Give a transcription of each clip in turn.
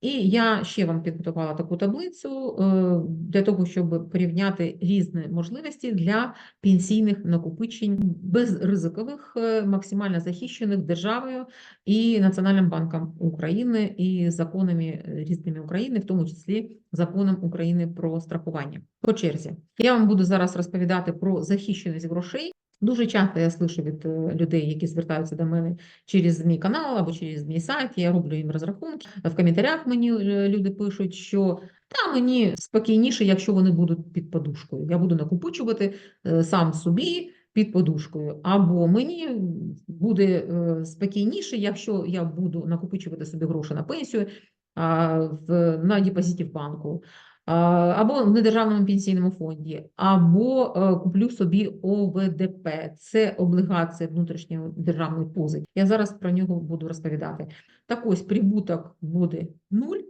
І я ще вам підготувала таку таблицю е, для того, щоб порівняти різні можливості для пенсійних накопичень безризикових, е, максимально захищених державою і Національним банком України і законами е, різними України, в тому числі законом України про страхування. По черзі я вам буду зараз розповідати про захищеність грошей. Дуже часто я слышу від е, людей, які звертаються до мене через мій канал або через мій сайт. Я роблю їм розрахунки. В коментарях мені е, люди пишуть, що та мені спокійніше, якщо вони будуть під подушкою. Я буду накопичувати е, сам собі під подушкою. Або мені буде спокійніше, якщо я буду накопичувати собі гроші на пенсію в, на депозиті банку. Або в недержавному пенсійному фонді, або е, куплю собі ОВДП, це облігація внутрішньої державної позики. Я зараз про нього буду розповідати. Так ось прибуток буде нуль,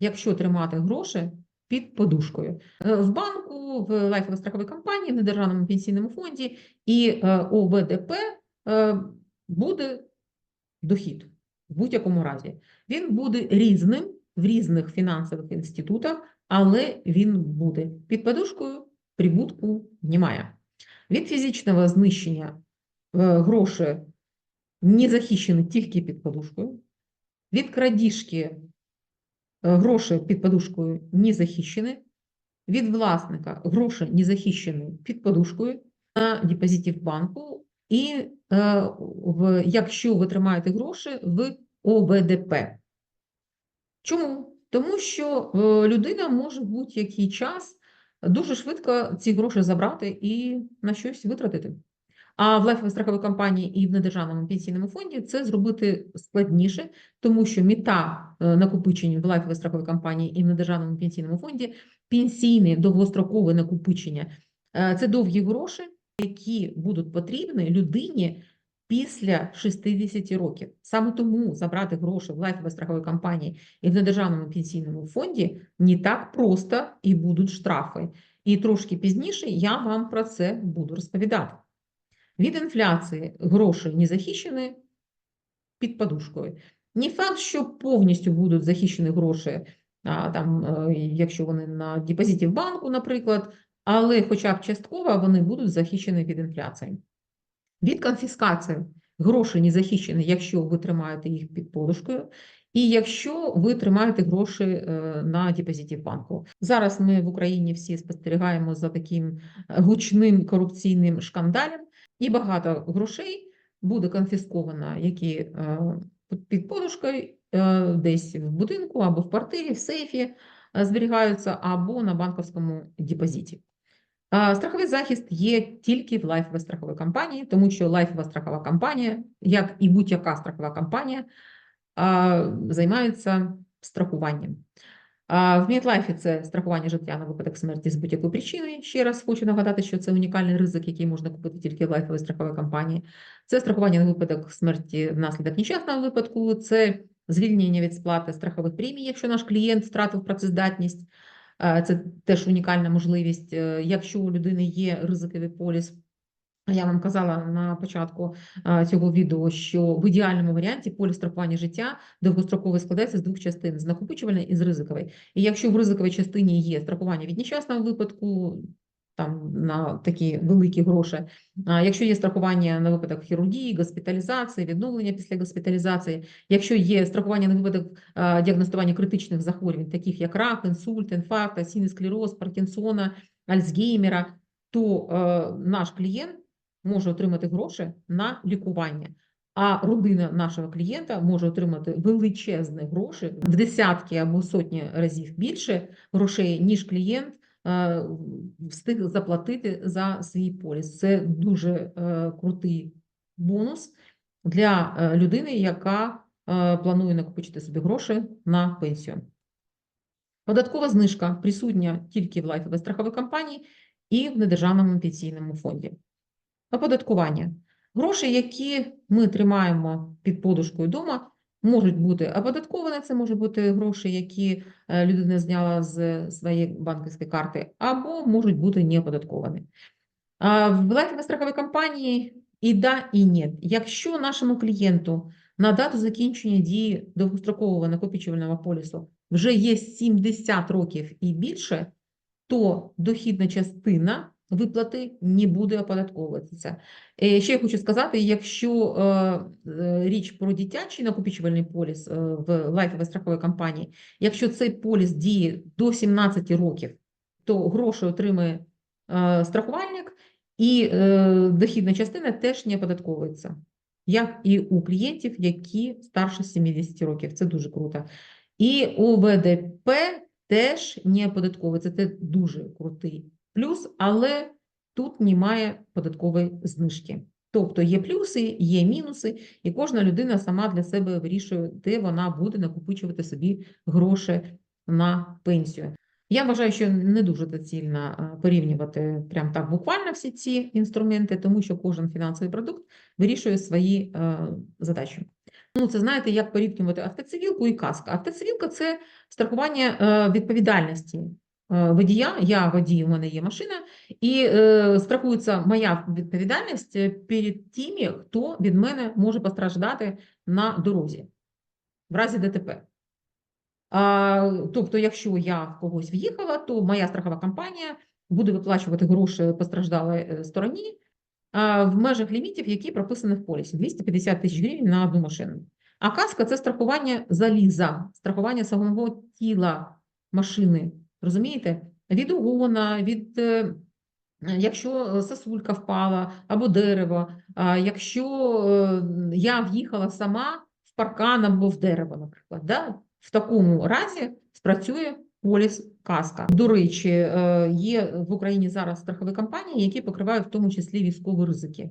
якщо тримати гроші під подушкою Е, в банку, в лайфово-страховій компанії, в недержавному пенсійному фонді і е, ОВДП буде дохід в будь-якому разі. Він буде різним в різних фінансових інститутах, але він буде під подушкою, прибутку немає. Від фізичного знищення е, гроші не захищені тільки під подушкою. Від крадіжки е, гроші під подушкою не захищені. Від власника гроші не захищені під подушкою на депозиті в банку. І е, якщо ви тримаєте гроші в ОВДП. Чому? Тому що е, людина може будь-який час дуже швидко ці гроші забрати і на щось витратити. А в лайфовій страховій компанії і в недержавному пенсійному фонді це зробити складніше, тому що мета е, накопичення в лайфовій страховій компанії і в недержавному пенсійному фонді пенсійне довгострокове накопичення е, це довгі гроші, які будуть потрібні людині після 60 років. Саме тому забрати гроші в лайфовій страховій компанії і в недержавному пенсійному фонді не так просто і будуть штрафи. І трошки пізніше я вам про це буду розповідати. Від інфляції гроші не захищені під подушкою. Не факт, що повністю будуть захищені гроші, а, там, е, якщо вони на депозиті в банку, наприклад, але хоча б частково вони будуть захищені від інфляції. Від конфіскації гроші не захищені, якщо ви тримаєте їх під подушкою, і якщо ви тримаєте гроші е, на депозиті в банку. Зараз ми в Україні всі спостерігаємо за таким гучним корупційним шкандалем, і багато грошей буде конфісковано, які е, під подушкою е, десь в будинку або в квартирі, в сейфі е, зберігаються, або на банківському депозиті. Страховий захист є тільки в лайфовій страховій компанії, тому що лайфова страхова компанія, як і будь-яка страхова компанія, займається страхуванням. В Мітлайфі це страхування життя на випадок смерті з будь-якої причини. Ще раз хочу нагадати, що це унікальний ризик, який можна купити тільки в лайфовій страховій компанії. Це страхування на випадок смерті внаслідок нещасного випадку, це звільнення від сплати страхових премій, якщо наш клієнт втратив працездатність. Це теж унікальна можливість. Е, Якщо у людини є ризиковий поліс, я вам казала на початку цього відео, що в ідеальному варіанті поліс страхування життя довгостроковий складається з двох частин: з накопичувальної і з ризикової. І якщо в ризиковій частині є страхування від нещасного випадку, там на такі великі гроші. А якщо є страхування на випадок хірургії, госпіталізації, відновлення після госпіталізації, якщо є страхування на випадок діагностування критичних захворювань, таких як рак, інсульт, інфаркт, асійний склероз, Паркінсона, Альцгеймера, то е, наш клієнт може отримати гроші на лікування. А родина нашого клієнта може отримати величезні гроші в десятки або сотні разів більше грошей, ніж клієнт встиг заплатити за свій поліс. Це дуже е, крутий бонус для е, людини, яка е, планує накопичити собі гроші на пенсію. Податкова знижка присутня тільки в лайфовій страховій компанії і в недержавному пенсійному фонді. Оподаткування. Гроші, які ми тримаємо під подушкою вдома, можуть бути оподатковані, це можуть бути гроші, які е, людина зняла з своєї банківської карти, або можуть бути не оподатковані. В лайфовій страховій компанії і да, і ні. Якщо нашому клієнту на дату закінчення дії довгострокового накопичувального полісу вже є 70 років і більше, то дохідна частина виплати не буде оподатковуватися. Е, Ще я хочу сказати, якщо е, е, річ про дитячий накопичувальний поліс в лайфовій страховій компанії, якщо цей поліс діє до 17 років, то гроші отримує страхувальник, і дохідна частина теж не оподатковується, як і у клієнтів, які старше 70 років. Це дуже круто. І ОВДП теж не оподатковується. Це дуже крутий плюс, але тут немає податкової знижки. Тобто є плюси, є мінуси, і кожна людина сама для себе вирішує, де вона буде накопичувати собі гроші на пенсію. Я вважаю, що не дуже доцільно порівнювати прям так буквально всі ці інструменти, тому що кожен фінансовий продукт вирішує свої е, задачі. Ну, це знаєте, як порівнювати автоцивілку і каску. Автоцивілка це страхування е, відповідальності водія. Я водій, у мене є машина, і е, страхується моя відповідальність е, перед тими, хто від мене може постраждати на дорозі в разі ДТП. А, тобто, якщо я в когось в'їхала, то моя страхова компанія буде виплачувати гроші постраждалій е, стороні а, в межах лімітів, які прописані в полісі 250 тисяч гривень на одну машину. А каска це страхування заліза, страхування самого тіла машини. Розумієте? Від угона, від е, якщо сосулька впала або дерево, якщо е, я в'їхала сама в паркан або в дерево, наприклад, да? в такому разі спрацює поліс каска. До речі, е, є в Україні зараз страхові компанії, які покривають в тому числі військові ризики.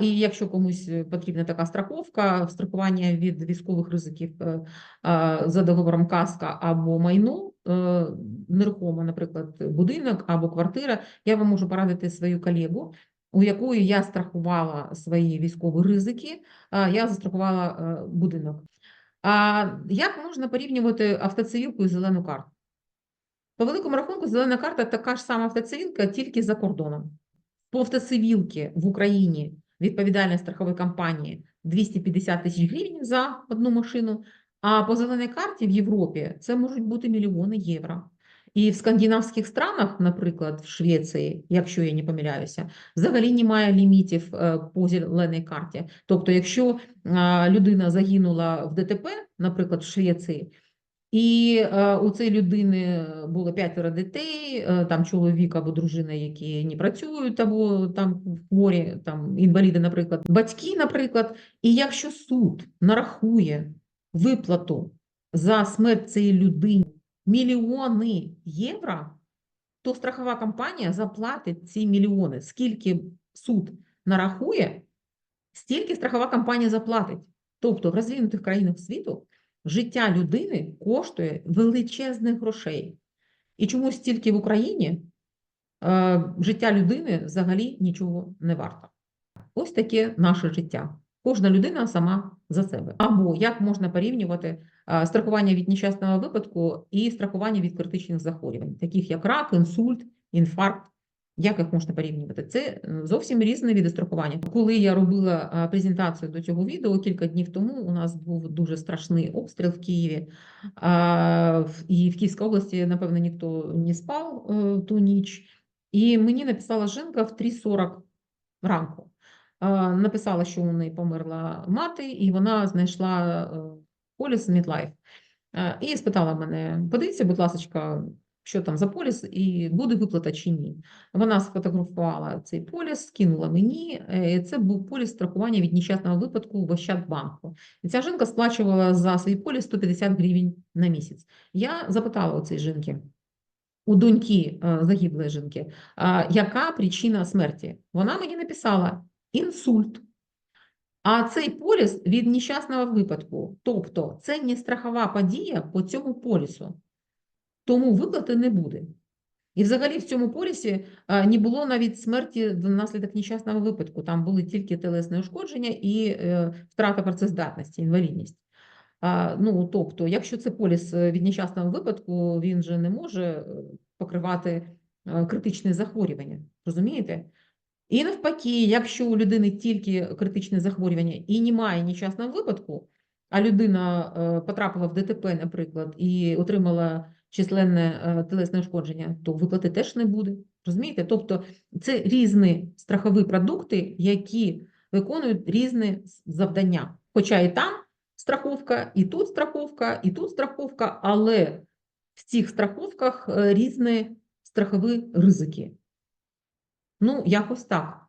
І якщо комусь потрібна така страховка, страхування від військових ризиків за договором каска або майно е, наприклад, будинок або квартира, я вам можу порадити свою колегу, у якої я страхувала свої військові ризики, я застрахувала е, будинок. А як можна порівнювати автоцивілку і зелену карту? По великому рахунку, зелена карта така ж сама автоцивілка, тільки за кордоном. По автоцивілки в Україні відповідальність страхової компанії 250 тисяч гривень за одну машину, а по зеленій карті в Європі це можуть бути мільйони євро. І в скандинавських странах, наприклад, в Швеції, якщо я не помиляюся, взагалі немає лімітів е, по зеленій карті. Тобто, якщо е, людина загинула в ДТП, наприклад, в Швеції, і е, у цієї людини було п'ятеро дітей, там чоловік або дружина, які не працюють, або там хворі, там інваліди, наприклад, батьки, наприклад. І якщо суд нарахує виплату за смерть цієї людини мільйони євро, то страхова компанія заплатить ці мільйони. Скільки суд нарахує, стільки страхова компанія заплатить. Тобто в розвинутих країнах світу життя людини коштує величезних грошей. І чомусь тільки в Україні е, життя людини взагалі нічого не варто. Ось таке наше життя. Кожна людина сама за себе. Або як можна порівнювати страхування від нещасного випадку і страхування від критичних захворювань, таких як рак, інсульт, інфаркт. Як їх можна порівнювати? Це е, зовсім різні види страхування. Коли я робила презентацію до цього відео кілька днів тому, у нас був дуже страшний обстріл в Києві, і в Київській області, напевно, ніхто не спав е, ту ніч. І мені написала жінка в 3.40 ранку. А, Написала, що у неї померла мати, і вона знайшла е, поліс Мідлайф. І спитала мене: подивіться, будь ласка, що там за поліс, і буде виплата чи ні. Вона сфотографувала цей поліс, скинула мені. Е, Це був поліс страхування від нещасного випадку в Ощадбанку. І ця жінка сплачувала за свій поліс 150 гривень на місяць. Я запитала у цієї жінки, у доньки е, загиблої жінки, яка причина смерті? Вона мені написала інсульт. А цей поліс від нещасного випадку, тобто це не страхова подія по цьому полісу, тому виплати не буде. І взагалі в цьому полісі не було навіть смерті внаслідок нещасного випадку. Там були тільки телесне ушкодження і е, втрата працездатності, інвалідність. Ну, тобто, якщо це поліс е, від нещасного випадку, він же не може е, покривати критичне захворювання. Розумієте? І навпаки, якщо у людини тільки критичне захворювання і немає нещасного випадку, а людина е, потрапила в ДТП, наприклад, і отримала численне е, тілесне ушкодження, то виплати теж не буде. Розумієте? Тобто це різні страхові продукти, які виконують різні завдання. Хоча і там страховка, і тут страховка, і тут страховка, але в цих страховках е, різні страхові ризики. Ну, якось так.